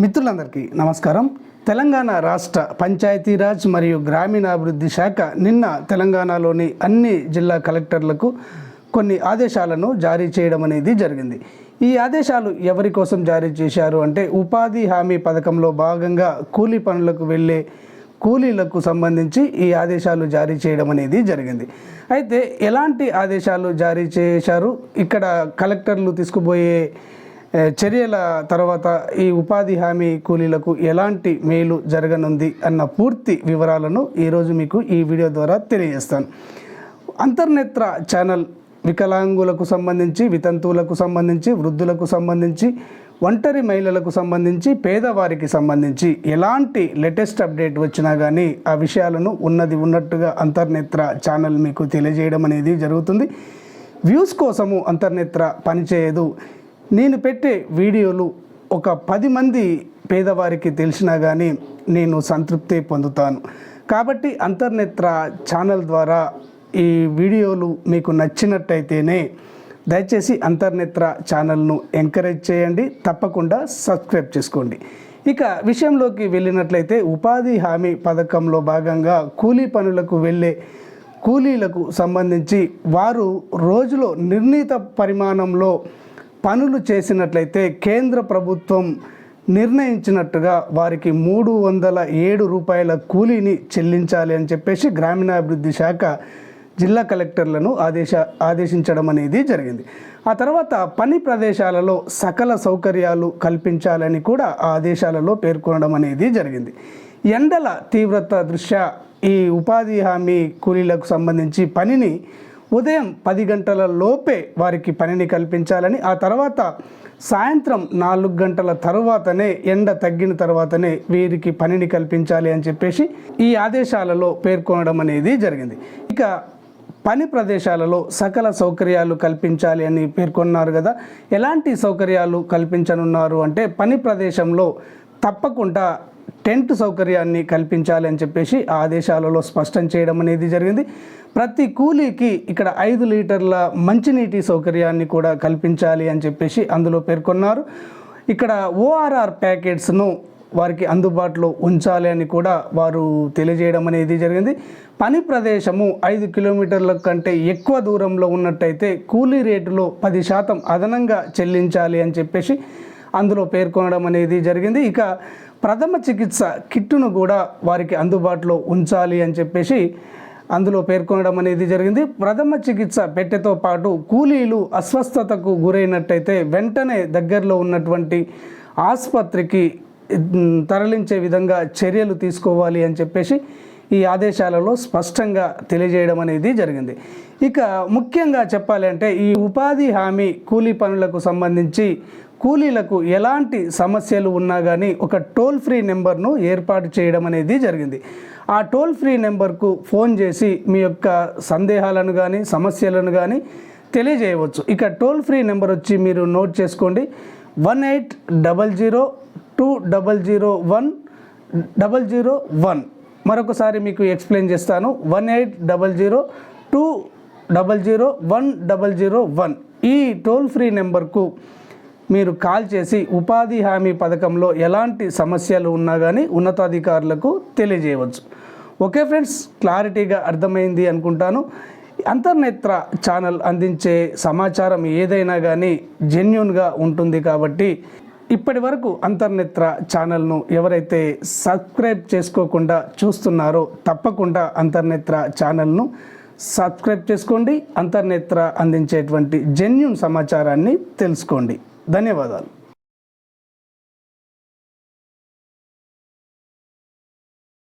మిత్రులందరికీ నమస్కారం. తెలంగాణ రాష్ట్ర పంచాయతీరాజ్ మరియు గ్రామీణాభివృద్ధి శాఖ నిన్న తెలంగాణలోని అన్ని జిల్లా కలెక్టర్లకు కొన్ని ఆదేశాలను జారీ చేయడం అనేది జరిగింది. ఈ ఆదేశాలు ఎవరి కోసం జారీ చేశారు అంటే ఉపాధి హామీ పథకంలో భాగంగా కూలీ పనులకు వెళ్ళే కూలీలకు సంబంధించి ఈ ఆదేశాలు జారీ చేయడం అనేది జరిగింది. అయితే ఎలాంటి ఆదేశాలు జారీ చేశారు? ఇక్కడ కలెక్టర్లు తీసుకుపోయే చర్యల తర్వాత ఈ ఉపాధి హామీ కూలీలకు ఎలాంటి మేలు జరగనుంది అన్న పూర్తి వివరాలను ఈరోజు మీకు ఈ వీడియో ద్వారా తెలియజేస్తాను. అంతర్నేత్ర ఛానల్ వికలాంగులకు సంబంధించి వితంతువులకు సంబంధించి వృద్ధులకు సంబంధించి ఒంటరి మహిళలకు సంబంధించి పేదవారికి సంబంధించి ఎలాంటి లేటెస్ట్ అప్డేట్ వచ్చినా కానీ ఆ విషయాలను ఉన్నది ఉన్నట్టుగా అంతర్నేత్ర ఛానల్ మీకు తెలియజేయడం అనేది జరుగుతుంది. వ్యూస్ కోసము అంతర్నేత్ర పనిచేయదు. నేను పెట్టే వీడియోలు ఒక పది మంది పేదవారికి తెలిసినా కానీ నేను సంతృప్తి పొందుతాను. కాబట్టి అంతర్నేత్ర ఛానల్ ద్వారా ఈ వీడియోలు మీకు నచ్చినట్టయితేనే దయచేసి అంతర్నేత్ర ఛానల్ను ఎంకరేజ్ చేయండి తప్పకుండా సబ్స్క్రైబ్ చేసుకోండి. ఇక విషయంలోకి వెళ్ళినట్లయితే ఉపాధి హామీ పథకంలో భాగంగా కూలీ పనులకు వెళ్ళే కూలీలకు సంబంధించి వారు రోజులో నిర్ణీత పరిమాణంలో పనులు చేసినట్లయితే కేంద్ర ప్రభుత్వం నిర్ణయించినట్టుగా వారికి మూడు వందల ఏడు రూపాయల కూలీని చెల్లించాలి అని చెప్పేసి గ్రామీణాభివృద్ధి శాఖ జిల్లా కలెక్టర్లను ఆదేశ ఆదేశించడం అనేది జరిగింది. ఆ తర్వాత పని ప్రదేశాలలో సకల సౌకర్యాలు కల్పించాలని కూడా ఆ ఆదేశాలలో పేర్కొనడం అనేది జరిగింది. ఎండల తీవ్రత దృష్ట్యా ఈ ఉపాధి హామీ కూలీలకు సంబంధించి పనిని ఉదయం పది గంటల లోపే వారికి పనిని కల్పించాలని ఆ తర్వాత సాయంత్రం నాలుగు గంటల తర్వాతనే ఎండ తగ్గిన తర్వాతనే వీరికి పనిని కల్పించాలి అని చెప్పేసి ఈ ఆదేశాలలో పేర్కొనడం అనేది జరిగింది. ఇక పని ప్రదేశాలలో సకల సౌకర్యాలు కల్పించాలి అని పేర్కొన్నారు కదా. ఎలాంటి సౌకర్యాలు కల్పించనున్నారు అంటే పని ప్రదేశంలో తప్పకుండా టెంట్ సౌకర్యాన్ని కల్పించాలి అని చెప్పేసి ఆదేశాలలో స్పష్టం చేయడం అనేది జరిగింది. ప్రతి కూలీకి ఇక్కడ ఐదు లీటర్ల మంచినీటి సౌకర్యాన్ని కూడా కల్పించాలి అని చెప్పేసి అందులో పేర్కొన్నారు. ఇక్కడ ఓఆర్ఆర్ ప్యాకెట్స్ను వారికి అందుబాటులో ఉంచాలి అని కూడా వారు తెలియజేయడం అనేది జరిగింది. పని ప్రదేశము ఐదు కిలోమీటర్ల కంటే ఎక్కువ దూరంలో ఉన్నట్టయితే కూలీ రేటులో పది శాతం అదనంగా చెల్లించాలి అని చెప్పేసి అందులో పేర్కొనడం అనేది జరిగింది. ఇక ప్రథమ చికిత్స కిట్టును కూడా వారికి అందుబాటులో ఉంచాలి అని చెప్పేసి అందులో పేర్కొనడం అనేది జరిగింది. ప్రథమ చికిత్స పెట్టెతో పాటు కూలీలు అస్వస్థతకు గురైనట్టయితే వెంటనే దగ్గరలో ఉన్నటువంటి ఆసుపత్రికి తరలించే విధంగా చర్యలు తీసుకోవాలి అని చెప్పేసి ఈ ఆదేశాలలో స్పష్టంగా తెలియజేయడం అనేది జరిగింది. ఇక ముఖ్యంగా చెప్పాలంటే ఈ ఉపాధి హామీ కూలీ పనులకు సంబంధించి కూలీలకు ఎలాంటి సమస్యలు ఉన్నా కానీ ఒక టోల్ ఫ్రీ నెంబర్ను ఏర్పాటు చేయడం అనేది జరిగింది. ఆ టోల్ ఫ్రీ నెంబర్కు ఫోన్ చేసి మీ యొక్క సందేహాలను కానీ సమస్యలను కానీ తెలియజేయవచ్చు. ఇక టోల్ ఫ్రీ నెంబర్ వచ్చి మీరు నోట్ చేసుకోండి. One eight double zero two double zero one double zero one. మరొకసారి మీకు ఎక్స్ప్లెయిన్ చేస్తాను. One eight double zero two double zero one double zero one. ఈ టోల్ ఫ్రీ నెంబర్కు మీరు కాల్ చేసి ఉపాధి హామీ పథకంలో ఎలాంటి సమస్యలు ఉన్నా కానీ ఉన్నతాధికారులకు తెలియజేయవచ్చు. ఓకే ఫ్రెండ్స్ క్లారిటీగా అర్థమైంది అనుకుంటాను. అంతర్నేత్ర ఛానల్ అందించే సమాచారం ఏదైనా కానీ జెన్యున్గా ఉంటుంది కాబట్టి ఇప్పటి వరకు అంతర్నేత్ర ఛానల్ను ఎవరైతే సబ్స్క్రైబ్ చేసుకోకుండా చూస్తున్నారో తప్పకుండా అంతర్నేత్ర ఛానల్ను సబ్స్క్రైబ్ చేసుకోండి. అంతర్నేత్ర అందించేటువంటి జెన్యున్ సమాచారాన్ని తెలుసుకోండి. ధన్యవాదాలు.